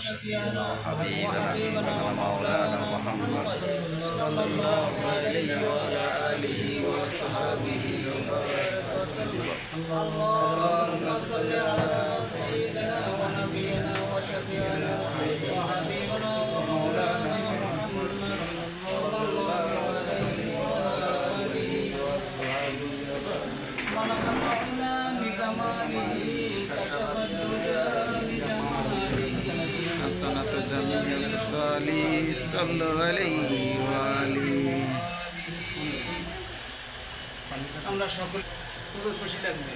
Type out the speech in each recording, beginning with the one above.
سيدنا وحبيبنا ومولانا محمد صلى الله عليه وعلى آله وصحبه وسلم. اللهم جميع الصالح صلى عليه وآله আমরা সকল খুবই খুশি লাগবে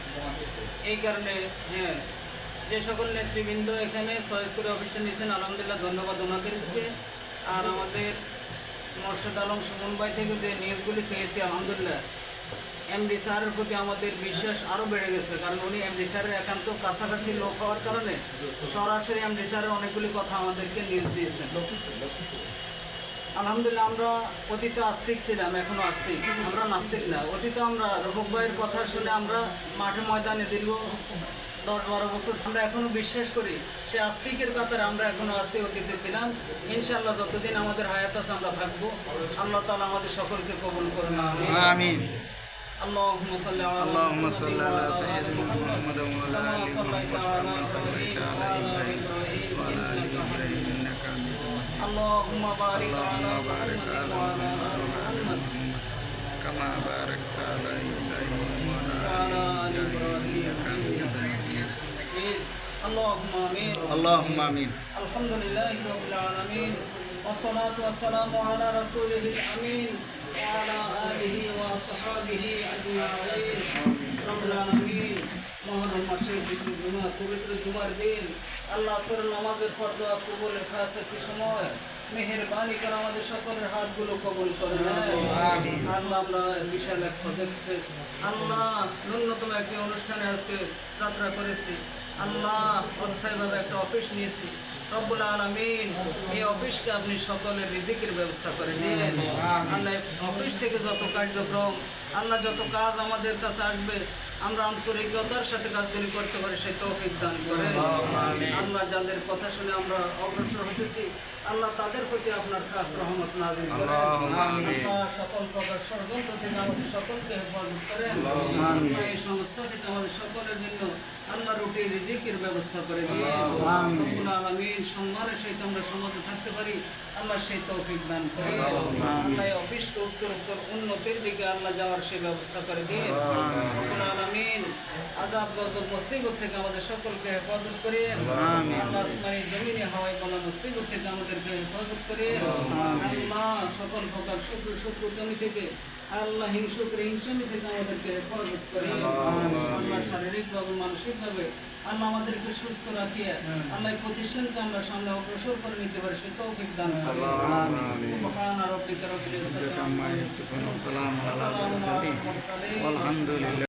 এই কারণে হ্যাঁ যে সকল নেতৃবৃন্দ এখানে চয়েস করে অফিসটা নিয়েছেন আলহামদুলিল্লাহ ধন্যবাদ ওনাদেরকে আর আমাদের মোর্শেদ আলম সুমন ভাই থেকে যে নিউজগুলি পেয়েছি আলহামদুলিল্লাহ এমডি স্যারের প্রতি আমাদের বিশ্বাস আরও বেড়ে গেছে, কারণ উনি এমডি স্যারের একান্ত কাছাকাছি লোক হওয়ার কারণে সরাসরি এমডি স্যারের অনেকগুলি কথা আমাদেরকে নিউজ দিয়েছেন। আলহামদুলিল্লাহ, আমরা অতীতে আস্তিক ছিলাম এখনও আস্তিক। আমরা নাস্তিক না। অতীতে আমরা রফক ভাইয়ের কথা শুনে আমরা মাঠে ময়দানে দীর্ঘ দশ বারো বছর আমরা এখনও বিশ্বাস করি, সে আস্তিকের কাতারে আমরা এখনও আছি, অতীতে ছিলাম। ইনশাআল্লাহ যতদিন আমাদের হায়াত আছে আমরা থাকব। আল্লাহ তালা আমাদের সকলকে কবল করুন اللهم صل على اللهم صل على سيدنا محمد وعلى آل محمد كما صليت على إبراهيم وعلى آل إبراهيم إنك حميد اللهم بارك على محمد وعلى محمد كما باركت على إبراهيم وعلى آل إبراهيم اللهم آمين. اللهم آمين. الحمد لله رب العالمين. والصلاة والسلام على رسوله الأمين. وعلى آله وأصحابه أجمعين. رب العالمين. মাসের বিষ্ণু জুমা পবিত্র জুমার দিন আল্লাহ আসর নামাজের ফতোয়া কবুলের খাস একটি সময়। মেহেরবানি করে আমাদের সকলের হাতগুলো কবুল করে আল্লাহ আমরা বিশাল এক প্রজেক্টে আল্লাহ ন্যূনতম একটি অনুষ্ঠানে আজকে যাত্রা করেছি। আল্লাহ অস্থায়ীভাবে একটা অফিস নিয়েছি। রব্বুল আলমিন এই অফিসকে আপনি সকলের রিজিকের ব্যবস্থা করে দিন আল্লাহ অফিস থেকে যত কার্যক্রম আল্লাহ যত কাজ আমাদের কাছে আসবে আমরা আন্তরিকতার সাথে কাজগুলি করতে পারি সেই তৌফিক দান করে। আল্লাহ যাদের কথা শুনে আমরা অগ্রসর হতেছি। আল্লাহ তাদের প্রতি আপনার কাজ রহমত নাজিল করেন। সকল প্রকার ষড়যন্ত্র থেকে আমাদের সকলকে হেফাজত করেন। এই সংস্থা থেকে আমাদের সকলের জন্য আল্লাহ রুটি রিজিকের ব্যবস্থা করে দিয়ে আলামিন সম্মানের সহিত আমরা সমাজে থাকতে পারি। আল্লাহ সেই তৌফিক দান করে আল্লাহ অফিসকে উত্তর উত্তর উন্নতির দিকে আল্লাহ যাওয়ার সেই ব্যবস্থা করে দিয়ে আজাব গজব মুসিবত থেকে আমাদের সকলকে হেফাজত করে আল্লাহ আসমানি জমিনে বলা মুসিবত থেকে আল্লাহ। হিংসুকরে আমাদেরকে হেফাজত করে। আল্লাহ। শারীরিকভাবে মানসিকভাবে আল্লাহ আমাদেরকে সুস্থ রাখিয়ে হ্যাঁ। আল্লাহ প্রতিষ্ঠানকে আমরা সামনে অগ্রসর করে নিতে পারি সে তৌফিক দান আলহামদুলিল্লাহ।